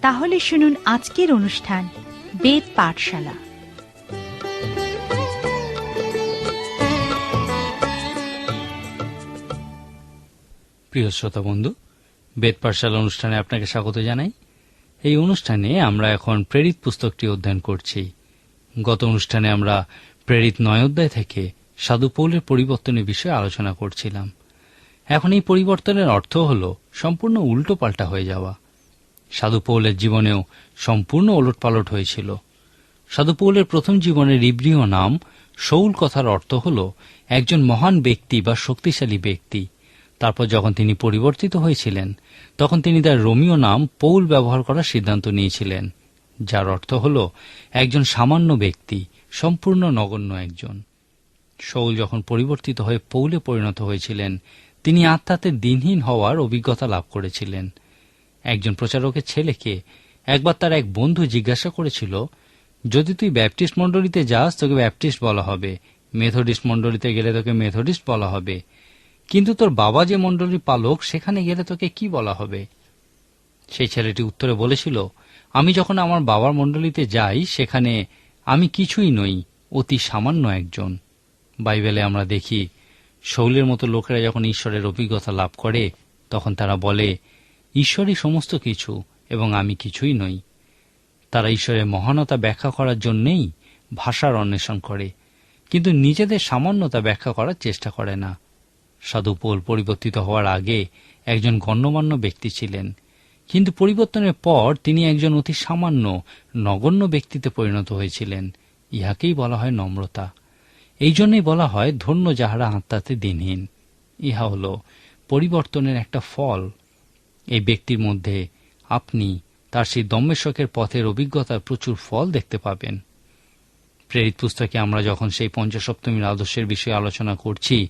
তাহলে শুনুন আজকের অনুষ্ঠান বেদ পাঠশালা। প্রিয় শ্রোতা বন্ধু, বেদ পাঠশালা অনুষ্ঠানে আপনাকে স্বাগত জানাই। এই অনুষ্ঠানে আমরা এখন প্রেরিত পুস্তকটি অধ্যয়ন করছি। গত অনুষ্ঠানে আমরা প্রেরিত নয় অধ্যায় থেকে সাধু পৌলের পরিবর্তনের বিষয়ে আলোচনা করছিলাম। এখন এই পরিবর্তনের অর্থ হল সম্পূর্ণ উল্টো পাল্টা হয়ে যাওয়া। সাধু পৌলের জীবনেও সম্পূর্ণ ওলটপালট হয়েছিল। সাধু পৌলের প্রথম জীবনের ইব্রিয় নাম শৌল কথার অর্থ হল একজন মহান ব্যক্তি বা শক্তিশালী ব্যক্তি। তারপর যখন তিনি পরিবর্তিত হয়েছিলেন, তখন তিনি তার রোমিও নাম পৌল ব্যবহার করার সিদ্ধান্ত নিয়েছিলেন, যার অর্থ হল একজন সামান্য ব্যক্তি, সম্পূর্ণ নগণ্য একজন। শৌল যখন পরিবর্তিত হয়ে পৌলে পরিণত হয়েছিলেন, তিনি আত্মাতে দিনহীন হওয়ার অভিজ্ঞতা লাভ করেছিলেন। একজন প্রচারকের ছেলেকে একবার তার এক বন্ধু জিজ্ঞাসা করেছিল, যদি তুই ব্যাপটিস্ট মণ্ডলীতে যাস, তোকে ব্যাপটিস্ট বলা হবে। মেথডিস্ট মণ্ডলীতে গেলে তোকে মেথডিস্ট বলা হবে। কিন্তু তোর বাবা যে মণ্ডলীর পালক, সেখানে গেলে তোকে কি বলা হবে? সেই ছেলেটি উত্তরে বলেছিল, আমি যখন আমার বাবার মণ্ডলীতে যাই, সেখানে আমি কিছুই নই, অতি সামান্য একজন। বাইবেলে আমরা দেখি, শৌলের মতো লোকেরা যখন ঈশ্বরের অভিজ্ঞতা লাভ করে, তখন তারা বলে ঈশ্বরই সমস্ত কিছু এবং আমি কিছুই নই। তারা ঈশ্বরের মহানতা ব্যাখ্যা করার জন্যেই ভাষার অন্বেষণ করে, কিন্তু নিজেদের সামান্যতা ব্যাখ্যা করার চেষ্টা করে না। সাধু পোল পরিবর্তিত হওয়ার আগে একজন গণ্যমান্য ব্যক্তি ছিলেন, কিন্তু পরিবর্তনের পর তিনি একজন অতি সামান্য, নগণ্য ব্যক্তিতে পরিণত হয়েছিলেন। ইহাকেই বলা হয় নম্রতা। এই জন্যই বলা হয় ধন্য যাহারা আত্মাতে দিনহীন। ইহা হল পরিবর্তনের একটা ফল। এই ব্যক্তির মধ্যে আপনি তার সেই দম্মেশ্বকের পথের অভিজ্ঞতার প্রচুর ফল দেখতে পাবেন। প্রেরিত পুস্তকে আমরা যখন সেই পঞ্চসপ্তমীর আদর্শের বিষয়ে আলোচনা করছি,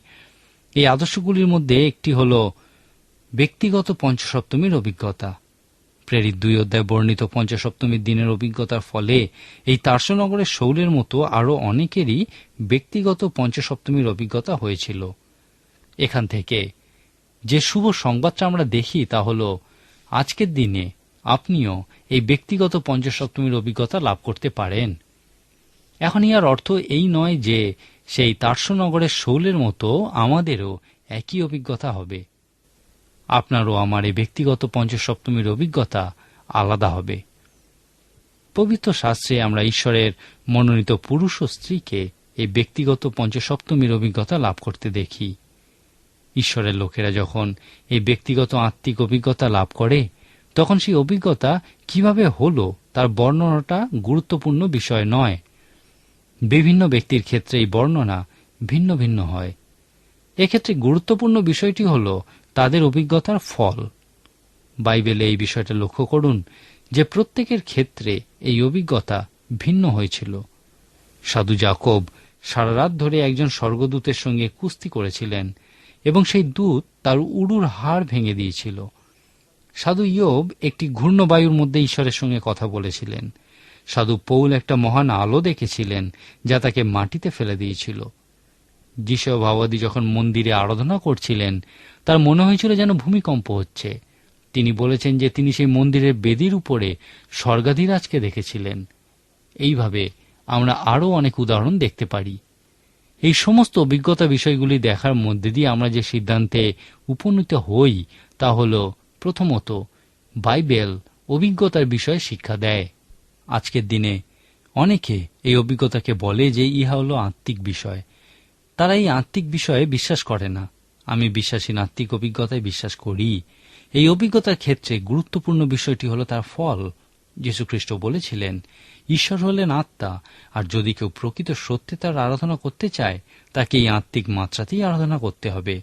এই আদর্শগুলির মধ্যে একটি হল ব্যক্তিগত পঞ্চসপ্তমীর অভিজ্ঞতা। প্রেরিত দুই অধ্যায় বর্ণিত পঞ্চসপ্তমীর দিনের অভিজ্ঞতার ফলে এই তার্সনগরের শৌলের মতো আরও অনেকেরই ব্যক্তিগত পঞ্চসপ্তমীর অভিজ্ঞতা হয়েছিল। এখান থেকে যে শুভ সংবাদটা আমরা দেখি তা হল, আজকের দিনে আপনিও এই ব্যক্তিগত পঞ্চসপ্তমীর অভিজ্ঞতা লাভ করতে পারেন। এখন ইয়ার অর্থ এই নয় যে সেই তার্সনগরের শৌলের মতো আমাদেরও একই অভিজ্ঞতা হবে। আপনারও আমার এই ব্যক্তিগত পঞ্চসপ্তমীর অভিজ্ঞতা আলাদা হবে। পবিত্র শাস্ত্রে আমরা ঈশ্বরের মনোনীত পুরুষ ও স্ত্রীকে এই ব্যক্তিগত পঞ্চসপ্তমীর অভিজ্ঞতা লাভ করতে দেখি। ঈশ্বরের লোকেরা যখন এই ব্যক্তিগত আত্মিক অভিজ্ঞতা লাভ করে, তখন সেই অভিজ্ঞতা কীভাবে হলো তার বর্ণনাটা গুরুত্বপূর্ণ বিষয় নয়। বিভিন্ন ব্যক্তির ক্ষেত্রে এই বর্ণনা ভিন্ন ভিন্ন হয়। এক্ষেত্রে গুরুত্বপূর্ণ বিষয়টি হল তাদের অভিজ্ঞতার ফল। বাইবেলে এই বিষয়টা লক্ষ্য করুন যে প্রত্যেকের ক্ষেত্রে এই অভিজ্ঞতা ভিন্ন হয়েছিল। সাধু জাকব সারা রাত ধরে একজন স্বর্গদূতের সঙ্গে কুস্তি করেছিলেন। সেই দূত তার উড়ুর হাড় ভেঙে দিয়েছিল। সাধু ইয়োব একটি ঘূর্ণবায়ুর মধ্যে ঈশ্বরের সঙ্গে কথা বলেছিলেন। সাধু পৌল একটা মহান আলো দেখেছিলেন, যা তাকে মাটিতে ফেলে দিয়েছিল। যিশু ভাবাদী যখন মন্দিরে আরাধনা করছিলেন, তার মনে হয়েছিল যেন ভূমিকম্প হচ্ছে। তিনি বলেছেন যে তিনি সেই মন্দিরের বেদির উপরে স্বর্গাধিরাজকে দেখেছিলেন। এইভাবে আমরা আরও অনেক উদাহরণ দেখতে পারি। এই সমস্ত অভিজ্ঞতা বিষয়গুলি দেখার মধ্যে দিয়ে আমরা যে সিদ্ধান্তে উপনীত হই, তা হল প্রথমত, বাইবেল অভিজ্ঞতার বিষয়ে শিক্ষা দেয়। আজকের দিনে অনেকে এই অভিজ্ঞতাকে বলে যে ইহা হল আত্মিক বিষয়। তারা এই আত্মিক বিষয়ে বিশ্বাস করে না। আমি বিশ্বাসী আত্মিক অভিজ্ঞতায় বিশ্বাস করি। এই অভিজ্ঞতার ক্ষেত্রে গুরুত্বপূর্ণ বিষয়টি হল তার ফল। যীশুখ্রিস্ট বলেছিলেন ঈশ্বর হলেন আত্মা, আর যদি কেউ প্রকৃত সত্যে তার আরাধনা করতে চায়, তাকে এই আত্মিক মাত্রাতেই আরাধনা করতে হবে।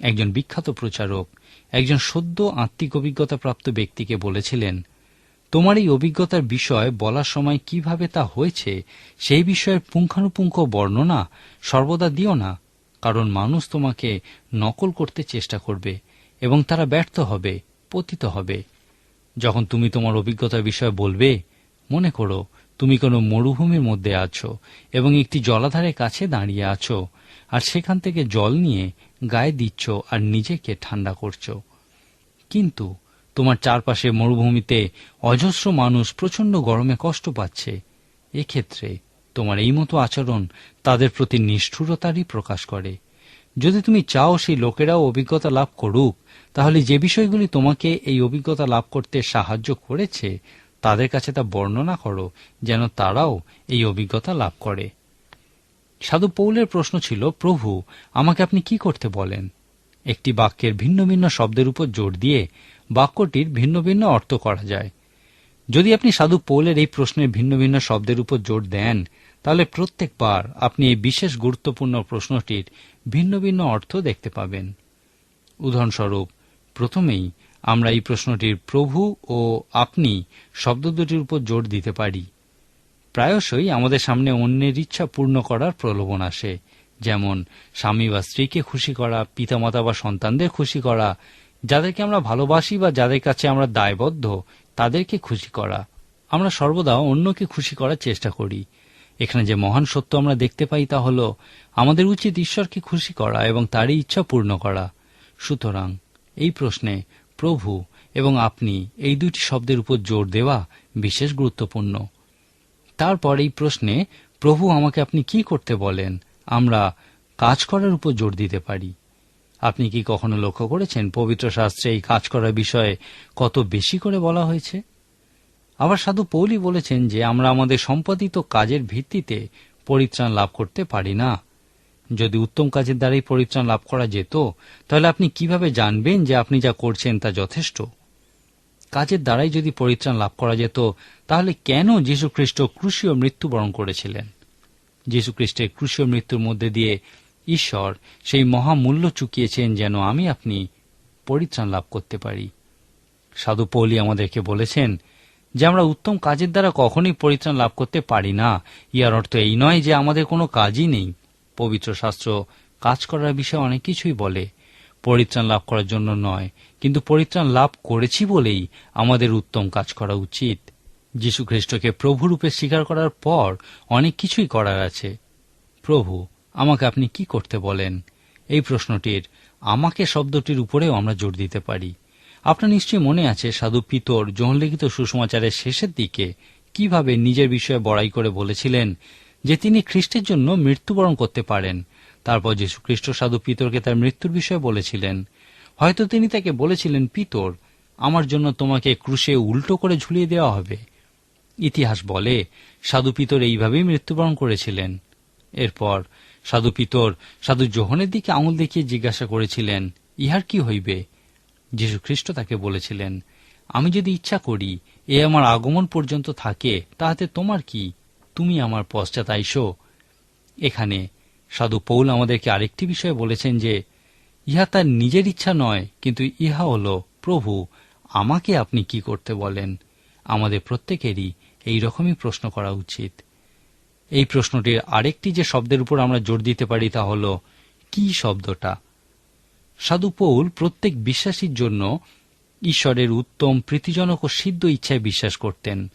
একজন বিখ্যাত প্রচারক, একজন সদ্য আত্মিক অভিজ্ঞতা প্রাপ্ত ব্যক্তিকে বলেছিলেন, তোমার এই অভিজ্ঞতার বিষয় বলার সময় কীভাবে তা হয়েছে, সেই বিষয়ের পুঙ্খানুপুঙ্খ বর্ণনা সর্বদা দিও না, কারণ মানুষ তোমাকে নকল করতে চেষ্টা করবে এবং তারা ব্যর্থ হবে, পতিত হবে। যখন তুমি তোমার অভিজ্ঞতার বিষয় বলবে মনে করো, তুমি কোনো মরুভূমির মধ্যে আছো এবং একটি জলাধারের কাছে দাঁড়িয়ে আছো, আর সেখান থেকে জল নিয়ে গায়ে দিচ্ছ আর নিজেকে ঠান্ডা করছ। কিন্তু তোমার চারপাশে মরুভূমিতে অজস্র মানুষ প্রচণ্ড গরমে কষ্ট পাচ্ছে। এক্ষেত্রে তোমার এই মতো আচরণ তাদের প্রতি নিষ্ঠুরতারই প্রকাশ করে। যদি তুমি চাও সেই লোকেরাও অভিজ্ঞতা লাভ করুক, তাহলে যে বিষয়গুলি তোমাকে এই অভিজ্ঞতা লাভ করতে সাহায্য করেছে তাদের কাছে তা বর্ণনা করো, যেন তারাও এই অভিজ্ঞতা লাভ করে। সাধু পৌলের প্রশ্ন ছিল, প্রভু, আমাকে আপনি কি করতে বলেন? একটি বাক্যের ভিন্ন ভিন্ন শব্দের উপর জোর দিয়ে বাক্যটির ভিন্ন ভিন্ন অর্থ করা যায়। যদি আপনি সাধু পৌলের এই প্রশ্নের ভিন্ন ভিন্ন শব্দের উপর জোর দেন, তাহলে প্রত্যেকবার আপনি এই বিশেষ গুরুত্বপূর্ণ প্রশ্নটির ভিন্ন ভিন্ন অর্থ দেখতে পাবেন। উদাহরণস্বরূপ, প্রথমেই আমরা এই প্রশ্নটির প্রভু ও আপনি শব্দ দুটির উপর জোর দিতে পারি। প্রায়শই আমাদের সামনে অন্যের ইচ্ছা পূর্ণ করার প্রলোভন আসে, যেমন স্বামী বা স্ত্রীকে খুশি করা, পিতামাতা বা সন্তানদের খুশি করা, যাদেরকে আমরা ভালোবাসি বা যাদের কাছে আমরা দায়বদ্ধ, তাদেরকে খুশি করা। আমরা সর্বদা অন্যকে খুশি করার চেষ্টা করি। এখানে যে মহান সত্য আমরা দেখতে পাই তা হল, আমাদের উচিত ঈশ্বরকে খুশি করা এবং তারই ইচ্ছা পূর্ণ করা। সুতরাং এই প্রশ্নে প্রভু এবং আপনি এই দুটি শব্দের উপর জোর দেওয়া বিশেষ গুরুত্বপূর্ণ। তারপর এই প্রশ্নে, প্রভু আমাকে আপনি কি করতে বলেন? আমরা কাজ করার উপর জোর দিতে পারি। আপনি কি কখনো লক্ষ্য করেছেন পবিত্র শাস্ত্রে এই কাজ করার বিষয়ে কত বেশি করে বলা হয়েছে? আবার সাধু পৌলি বলেছেন যে আমরা আমাদের সম্পাদিত কাজের ভিত্তিতে পরিত্রাণ লাভ করতে পারি না। যদি উত্তম কাজের দ্বারাই পরিত্রাণ লাভ করা যেত, তাহলে আপনি কীভাবে জানবেন যে আপনি যা করছেন তা যথেষ্ট? কাজের দ্বারাই যদি পরিত্রাণ লাভ করা যেত, তাহলে কেন যীশু খ্রিস্ট ক্রুশীয় মৃত্যুবরণ করেছিলেন? যীশু খ্রিস্টের ক্রুশীয় মৃত্যুর মধ্যে দিয়ে ঈশ্বর সেই মহামূল্য চুকিয়েছেন যেন আমি আপনি পরিত্রাণ লাভ করতে পারি। সাধু পৌলি আমাদেরকে বলেছেন যে, আমরা উত্তম কাজের দ্বারা কখনই পরিত্রাণ লাভ করতে পারি না। ইয়ার অর্থ এই নয় যে আমাদের কোনো কাজই নেই। পবিত্র শাস্ত্র কাজ করার বিষয়ে অনেক কিছুই বলে। পরিত্রাণ লাভ করার জন্য নয়, কিন্তু পরিত্রাণ লাভ করেছি বলেই আমাদের উত্তম কাজ করা উচিত। যীশু খ্রিস্টকে প্রভুরূপে স্বীকার করার পর অনেক কিছুই করার আছে। প্রভু, আমাকে আপনি কি করতে বলেন? এই প্রশ্নটির আমাকে শব্দটির উপরেও আমরা জোর দিতে পারি। আপনার নিশ্চয়ই মনে আছে, সাধু পিতর যৌনলিখিত সুসমাচারের শেষের দিকে কীভাবে নিজের বিষয়ে বড়াই করে বলেছিলেন যে তিনি খ্রিস্টের জন্য মৃত্যুবরণ করতে পারেন। তারপর খ্রিস্ট সাধু পিতরকে তার মৃত্যুর বিষয়ে বলেছিলেন। হয়তো তিনি তাকে বলেছিলেন, পিতর, আমার জন্য তোমাকে ক্রুশে উল্টো করে ঝুলিয়ে দেওয়া হবে। ইতিহাস বলে, সাধু পিতর এইভাবেই মৃত্যুবরণ করেছিলেন। এরপর সাধু পিতর সাধু জোহনের দিকে আঙুল দেখিয়ে জিজ্ঞাসা করেছিলেন, ইহার কি হইবে? খ্রিস্ট তাকে বলেছিলেন, আমি যদি ইচ্ছা করি, এ আমার আগমন পর্যন্ত থাকে, তাহাতে তোমার কি? তুমি আমার পশ্চাৎ আইসো। এখানে সাধু পৌল আমাদেরকে আরেকটি বিষয় বলেছেন যে, ইহা তার নিজের ইচ্ছা নয়, কিন্তু ইহা হল প্রভু, আমাকে আপনি কি করতে বলেন? আমাদের প্রত্যেকেরই এই রকমই প্রশ্ন করা উচিত। এই প্রশ্নটির আরেকটি যে শব্দের উপর আমরা জোর দিতে পারি তা হল, কি শব্দটা? সাধু পৌল প্রত্যেক বিশ্বাসীর জন্য ঈশ্বরের উত্তম, প্রীতিজনক ও সিদ্ধ ইচ্ছায় বিশ্বাস করতেন।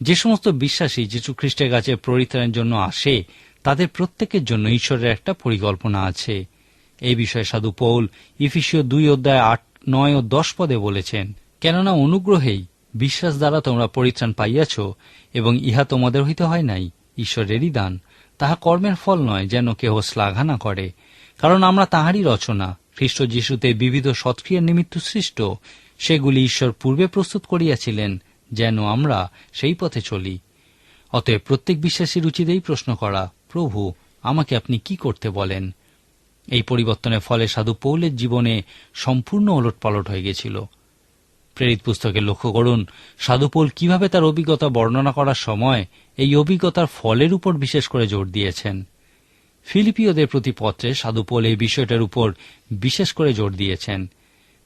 যে সমস্ত বিশ্বাসী যীশু খ্রিস্টের কাছে পরিত্রাণের জন্য আসে, তাদের প্রত্যেকের জন্য ঈশ্বরের একটা পরিকল্পনা আছে। এই বিষয়ে সাধু পৌল ইফিসীয় দুই অধ্যায় আট, নয় ও দশ পদে বলেছেন, কেননা অনুগ্রহেই বিশ্বাস দ্বারা তোমরা পরিত্রাণ পাইয়াছ এবং ইহা তোমাদের হইতে হয় নাই, ঈশ্বরেরই দান। তাহা কর্মের ফল নয় যেন কেহ শ্লাঘা না করে। কারণ আমরা তাহারই রচনা, খ্রিস্ট যিশুতে বিবিধ সৎক্রিয়ার নিমিত্ত সৃষ্ট, সেগুলি ঈশ্বর পূর্বে প্রস্তুত করিয়াছিলেন যেন আমরা সেই পথে চলি। অতএব প্রত্যেক বিশ্বাসীর উচিত এই প্রশ্ন করা, প্রভু, আমাকে আপনি কি করতে বলেন? এই পরিবর্তনের ফলে সাধু পৌলের জীবনে সম্পূর্ণ ওলট পালট হয়ে গেছিল। প্রেরিত পুস্তকে লক্ষ্য করুন সাধুপোল কীভাবে তার অভিজ্ঞতা বর্ণনা করার সময় এই অভিজ্ঞতার ফলের উপর বিশেষ করে জোর দিয়েছেন। ফিলিপিওদের প্রতি পত্রে সাধুপোল এই বিষয়টার উপর বিশেষ করে জোর দিয়েছেন।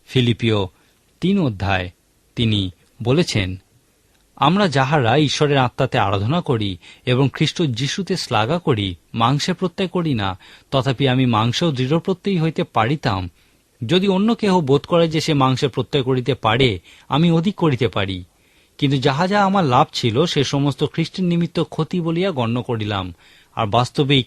ফিলিপিও তিন অধ্যায় তিনি বলেছেন আমরা যাহারা ঈশ্বরের আত্মাতে আরাধনা করি এবং খ্রিস্ট যিশুতে শ্লাঘা করি, মাংসে প্রত্যয় করি না, তথাপি আমি মাংসেও দৃঢ় প্রত্যয়ী হইতে পারিতাম। যদি অন্য কেহ বোধ করে যে সে মাংসে প্রত্যয় করিতে পারে, আমি অধিক করিতে পারি। কিন্তু যাহা যা আমার লাভ ছিল, সে সমস্ত খ্রিস্টের নিমিত্ত ক্ষতি বলিয়া গণ্য করিলাম। আর বাস্তবিক,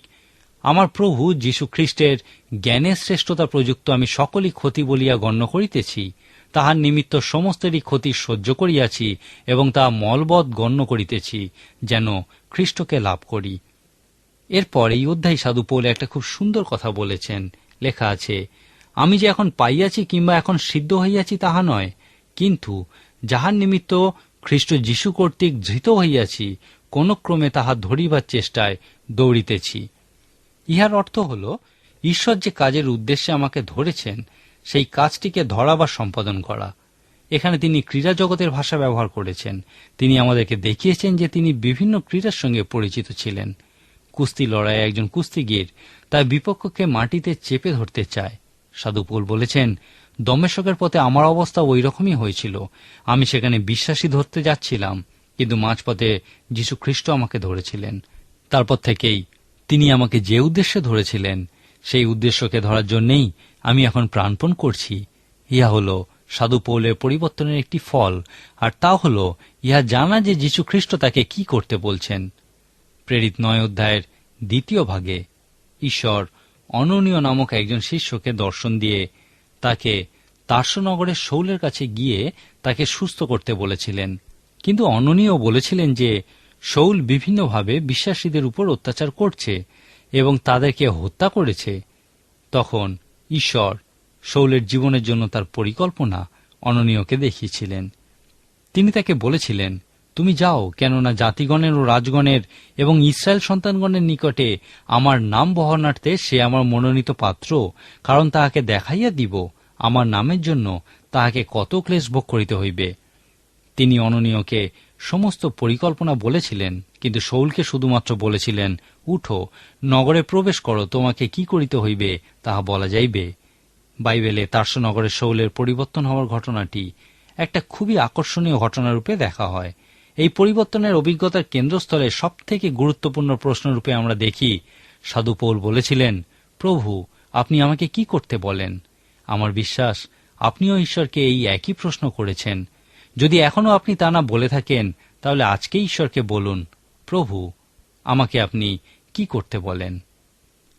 আমার প্রভু যীশু খ্রিস্টের জ্ঞানের শ্রেষ্ঠতা প্রযুক্ত আমি সকলই ক্ষতি বলিয়া গণ্য করিতেছি। তাহার নিমিত্ত সমস্তেরই ক্ষতি সহ্য করিয়াছি এবং তা মলবৎ গণ্য করিতেছি, যেন খ্রিস্টকে লাভ করি। এরপর এই অধ্যায় সাধু পৌলে একটা খুব সুন্দর কথা বলেছেন। লেখা আছে, আমি যে এখন পাইয়াছি কিংবা এখন সিদ্ধ হইয়াছি তাহা নয়, কিন্তু যাহার নিমিত্ত খ্রিস্ট যীশু কর্তৃক ধৃত হইয়াছি কোন ক্রমে তাহা ধরিবার চেষ্টায় দৌড়িতেছি। ইহার অর্থ হল, ঈশ্বর যে কাজের উদ্দেশ্যে আমাকে ধরেছেন সেই কাজটিকে ধরা বা সম্পাদন করা। এখানে তিনি ক্রীড়া জগতের ভাষা ব্যবহার করেছেন। তিনি আমাদেরকে দেখিয়েছেন যে তিনি বিভিন্ন ক্রীড়ার সঙ্গে পরিচিত ছিলেন। কুস্তি লড়াইয়ে একজন কুস্তিগির তার বিপক্ষকে মাটিতে চেপে ধরতে চায়। সাধুপুল বলেছেন দমেশকের পথে আমার অবস্থা ওই রকমই হয়েছিল। আমি সেখানে বিশ্বাসী ধরতে যাচ্ছিলাম, কিন্তু মাঝপথে যীশু খ্রিস্ট আমাকে ধরেছিলেন। তারপর থেকেই তিনি আমাকে যে উদ্দেশ্যে ধরেছিলেন, সেই উদ্দেশ্যকে ধরার জন্যেই আমি এখন প্রাণপণ করছি। ইহা হল সাধু পৌলের পরিবর্তনের একটি ফল, আর তা হল, ইহা জানা যে যীশু খ্রিস্ট তাকে কি করতে বলছেন। প্রেরিত নয় অধ্যায়ের দ্বিতীয় ভাগে, ঈশ্বর অননীয় নামক একজন শিষ্যকে দর্শন দিয়ে তাকে তার্সনগরের শৌলের কাছে গিয়ে তাকে সুস্থ করতে বলেছিলেন। কিন্তু অননীয় বলেছিলেন যে, শৌল বিভিন্নভাবে বিশ্বাসীদের উপর অত্যাচার করছে এবং তাদেরকে হত্যা করেছে। তখন ঈশ্বর শৌলের জীবনের জন্য তার পরিকল্পনা অননীয়কে দেখিয়েছিলেন। তিনি তাকে বলেছিলেন, তুমি যাও, কেননা জাতিগণের ও রাজগণের এবং ইসরায়েল সন্তানগণের নিকটে আমার নাম বহনার্থে সে আমার মনোনীত পাত্র, কারণ তাহাকে দেখাইয়া দিব। আমার নামের জন্য তাহাকে কত ক্লেশ ভোগ করিতে হইবে? তিনি অননীয়কে সমস্ত পরিকল্পনা বলেছিলেন। কিন্তু শৌলকে শুধুমাত্র বলেছিলেন, উঠো, নগরে প্রবেশ করো, তোমাকে কি করিতে হইবে তাহা বলা যাইবে। বাইবেলে তার্সনগরের শৌলের পরিবর্তন হওয়ার ঘটনাটি একটা খুবই আকর্ষণীয় ঘটনারূপে দেখা হয়। এই পরিবর্তনের অভিজ্ঞতার কেন্দ্রস্থলে সবথেকে গুরুত্বপূর্ণ প্রশ্নরূপে আমরা দেখি, সাধু পৌল বলেছিলেন, প্রভু, আপনি আমাকে কি করতে বলেন? আমার বিশ্বাস, আপনিও ঈশ্বরকে এই একই প্রশ্ন করেছেন। যদি এখনও আপনি তা না বলে থাকেন, তাহলে আজকে ঈশ্বরকে বলুন। প্রভু, আমাকে আপনি কি করতে বলেন?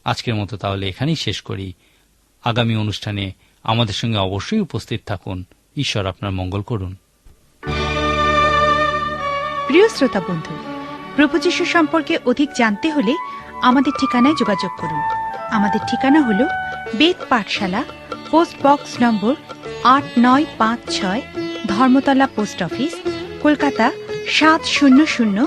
আজকের মতো তাহলে এখানেই শেষ করি। আগামী অনুষ্ঠানে আমাদের সঙ্গে অবশ্যই উপস্থিত থাকুন। ঈশ্বর আপনার মঙ্গল করুন। প্রিয় শ্রোতা বন্ধু, প্রভু যীশু সম্পর্কে অধিক জানতে হলে আমাদের ঠিকানায় যোগাযোগ করুন। আমাদের ঠিকানা হল বেদ পাঠশালা, পোস্ট বক্স নম্বর আট নয় পাঁচ ছয়, ধর্মতলা পোস্ট অফিস, কলকাতা সাত শূন্য শূন্য